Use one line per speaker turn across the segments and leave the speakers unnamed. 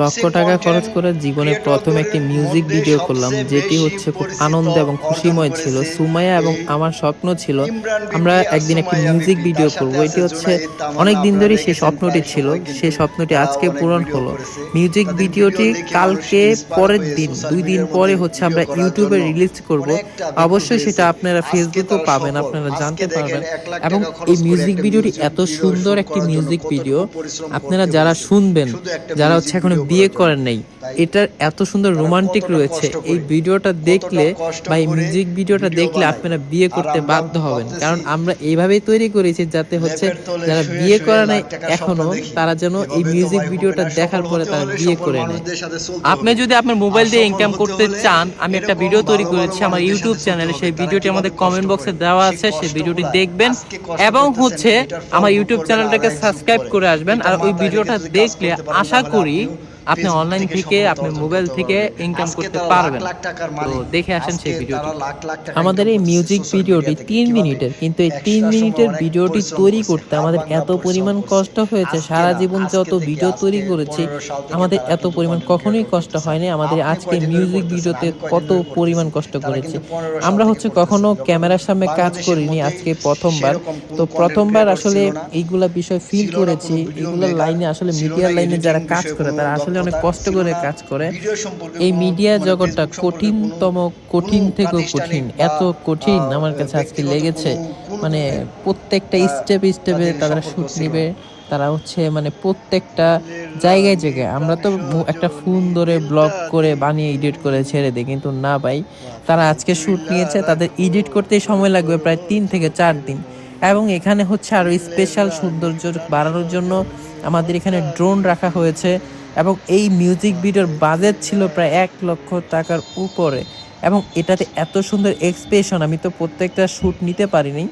লক্ষ টাকা খরচ করে জীবনে প্রথম একটি মিউজিক ভিডিও করলাম, যেটি হচ্ছে খুব আনন্দ এবং খুশিময় ছিল। সুমাইয়া এবং আমার স্বপ্ন ছিল, আমরা একদিন একটি মিউজিক ভিডিও করব। এটি হচ্ছে অনেক দিন ধরেই সেই স্বপ্নটি ছিল। সেই স্বপ্নটি আজকে পূরণ হলো। মিউজিক ভিডিওটি কালকে পরের দিন, দুই দিন পরে হচ্ছে আমরা ইউটিউবে রিলিজ করব। অবশ্যই সেটা আপনারা ফেসবুকেও পাবেন, আপনারা জানতে পারবেন। এবং এই মিউজিক ভিডিওটি এত সুন্দর একটি মিউজিক ভিডিও আপনারা যারা শুনবেন, যারা হচ্ছে এখনও বিয়ে করেন নাই। এটার এত সুন্দর রোমান্টিক রয়েছে এই ভিডিওটা দেখলে বা এই মিউজিক ভিডিওটা দেখলে আপনারা বিয়ে করতে বাধ্য হবেন। কারণ আমরা এইভাবেই তৈরি করেছি যাতে হচ্ছে যারা বিয়ে করে নাই এখনও তারা যেন এই মিউজিক ভিডিওটা দেখার পরে তারা বিয়ে করে নেয়। আপনি যদি আপনার মোবাইল দিয়ে ইনকাম করতে চান আমি একটা ভিডিও তৈরি করেছি আমার ইউটিউব চ্যানেলে সেই ভিডিওটি আমাদের কমেন্ট বক্সে দেওয়া আছে সেই ভিডিওটি দেখবেন এবং হচ্ছে আমার ইউটিউব চ্যানেলটাকে সাবস্ক্রাইব করে আসবেন। আর ওই ভিডিওটা দেখলে আশা করি আপনি অনলাইন থেকে আপনি মোবাইল থেকে ইনকাম করতে পারবেন। তো দেখে আসেন সেই ভিডিওটি। আমাদের এই মিউজিক ভিডিওটি তিন মিনিটের কিন্তু এই তিন মিনিটের ভিডিওটি তৈরি করতে আমাদের এত পরিমাণ কষ্ট হয়েছে সারা জীবন যত ভিডিও তৈরি করেছি আমাদের এত পরিমাণ কখনোই কষ্ট হয়নি আমাদের আজকে মিউজিক ভিডিওতে কত পরিমাণ কষ্ট করেছি। আমরা হচ্ছে কখনো ক্যামেরার সামনে কাজ করিনি আজকে প্রথমবার। তো প্রথমবার আসলে এইগুলা বিষয় ফিল করেছি এগুলো লাইনে আসলে মিডিয়ার লাইনে যারা কাজ করে তারা আসলে অনেক কষ্ট করে কাজ করে। এই মিডিয়া জগৎটা কঠিনতম কঠিন থেকেও কঠিন। এত কঠিন আমার কাছে আজকে লেগেছে। মানে প্রত্যেকটা স্টেপ স্টেপে তারা শুট নিবে। তারা হচ্ছে মানে প্রত্যেকটা জায়গায় জায়গায়। আমরা তো একটা ফোন ধরে ব্লগ করে বানিয়ে এডিট করে ছেড়ে দিই কিন্তু না ভাই। তারা আজকে শুট নিয়েছে তাদের এডিট করতেই সময় লাগবে প্রায় তিন থেকে চার দিন। এবং এখানে হচ্ছে আরও স্পেশাল সৌন্দর্য বাড়ানোর জন্য আমাদের এখানে ড্রোন রাখা হয়েছে। এবং এই মিউজিক ভিডিওর বাজেট ছিল প্রায় এক লক্ষ টাকার উপরে। এবং এটাতে এত সুন্দর এক্সপ্রেশন আমি তো প্রত্যেকটা শ্যুট নিতে পারিনি।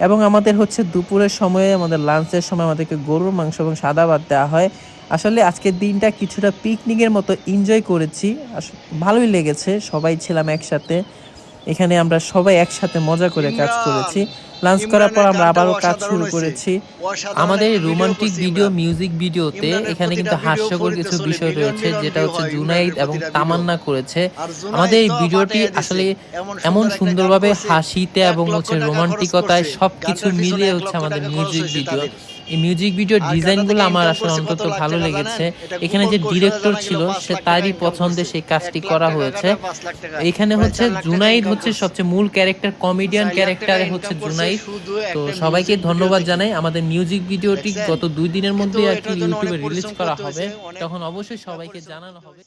এবং আমাদের হচ্ছে দুপুরের সময়ে আমাদের লাঞ্চের সময় আমাদেরকে গরুর মাংস এবং সাদা ভাত দেওয়া হয়। আসলে আজকের দিনটা কিছুটা পিকনিকের মতো এনজয় করেছি। ভালোই লেগেছে সবাই ছিলাম একসাথে। এখানে আমরা সবাই একসাথে মজা করে কাজ করেছি। লাঞ্চ করার পর আমরা আবারও কাজ শুরু করেছি। আমাদের রোমান্টিক ভিডিও মিউজিক ভিডিওতে এখানে কিন্তু হাস্যকর কিছু বিষয় রয়েছে যেটা হচ্ছে জুনাইদ এবং তামান্না করেছে। আমাদের এই ভিডিওটি আসলে এমন সুন্দরভাবে হাসিতে এবং হচ্ছে রোমান্টিকতায় সব কিছু মিলিয়ে হচ্ছে আমাদের মিউজিক ভিডিও এই মিউজিক ভিডিও ডিজাইনগুলো আমার আসলে অন্তত ভালো লেগেছে। এখানে যে ডিরেক্টর ছিল সে তারই পছন্দে সেই কাজটি করা হয়েছে। এখানে হচ্ছে জুনাইদ হচ্ছে সবচেয়ে মূল ক্যারেক্টার কমেডিয়ান ক্যারেক্টার হচ্ছে জুনাইদ তো সবাইকে ধন্যবাদ জানাই। আমাদের মিউজিক ভিডিওটি গত দুই দিনের মধ্যে আর কি ইউটিউবে রিলিজ করা হবে। তখন অবশ্যই সবাইকে জানানো হবে।